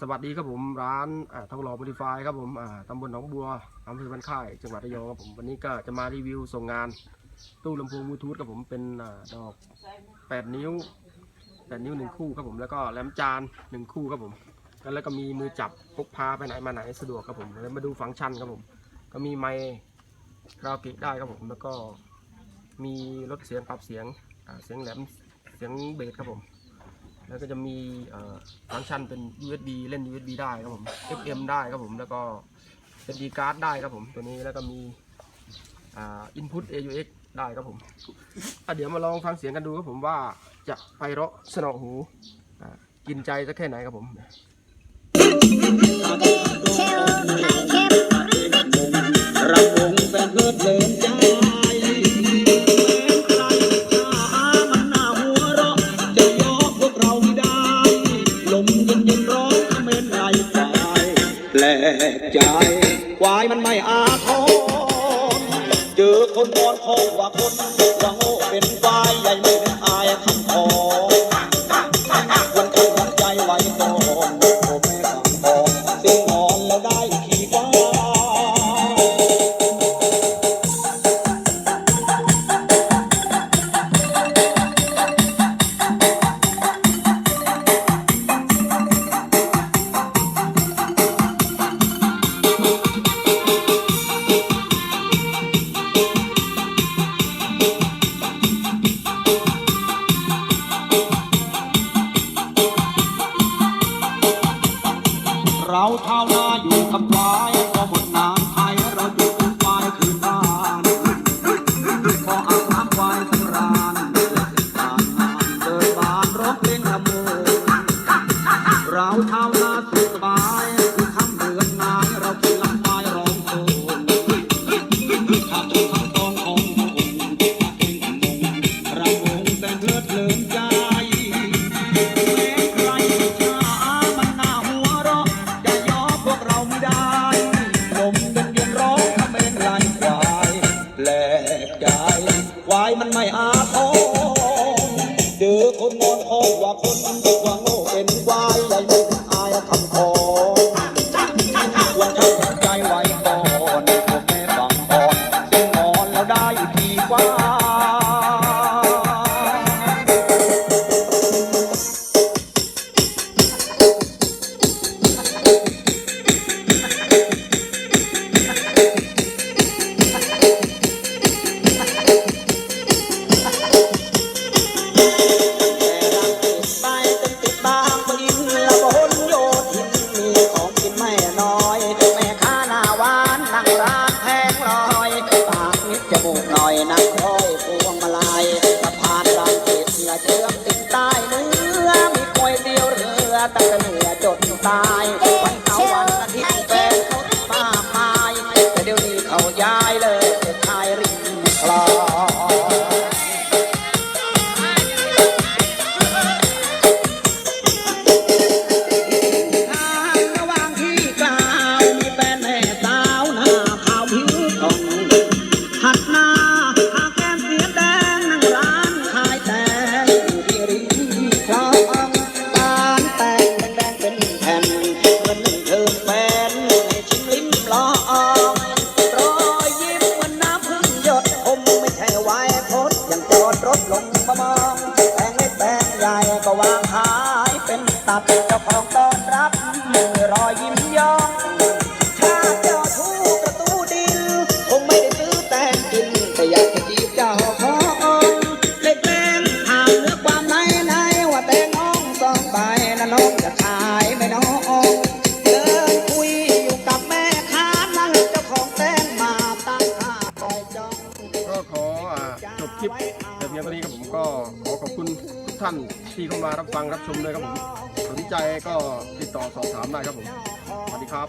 สวัสดีครับผมร้านทองหล่อโมดิฟายครับผมตำบลหนองบัวอำเภอบ้านค่ายจังหวัดระยองครับผมวันนี้ก็จะมารีวิวส่งงาน ตู้ลำโพงบลูทูธครับผมเป็นอดอก 8 นิ้ว 8 นิ้วหนึ่งคู่ครับผมแล้วก็แหลมจานหนึ่งคู่ครับผมแล้วก็มีมือจับพกพาไปไหนมาไหนสะดวกครับผมแล้วมาดูฟังก์ชันครับผม ก็มีไมค์คาราโอเกะได้ครับผมแล้วก็มีลดเสียงปรับเสียงเสียงแหลมเสียงเบสครับผม แล้วก็จะมีฟังก์ชันเป็น USB เล่น USB ได้ครับผม FM ได้ครับผม แล้วก็ SD card ได้ครับผม ตัวนี้แล้วก็มีอ่า input AUX ได้ครับผมอะเดี๋ยวมาลองฟังเสียงกันดูครับผมว่าจะไพเราะสนอหูอินใจสักแค่ไหนครับผมรำวงแฟนเพลิดเลิน มเย็นเย็นร้อนเมนไหลควายแปลกใจควายมันไม่อาทรเจอคนบอนคอว่าคนว่าโง่เป็นควา ชาวนาอยู่กับควายพอหมดน้ำไทยเราจุดควายคืนบ้านพออาบน้ำควายสำราญเดินทางงานเดินบานร้องเพลงละเมเราชาวนาสุขสบาย เจอคนนอนคอว่าคน อยพวงมาลัยสะพานรางเกตละเชื่อมติดใต้เนื้อมีควยเดียวเรือตั้งแต่เหนือจดใต เป็นตัดเจ้าของต้อ อขอบคุณทุกท่านที่เข้ามารับฟังรับชมเลยครับผมสนใจก็ติดต่อสอบถามได้ครับผม สวัสดีครับ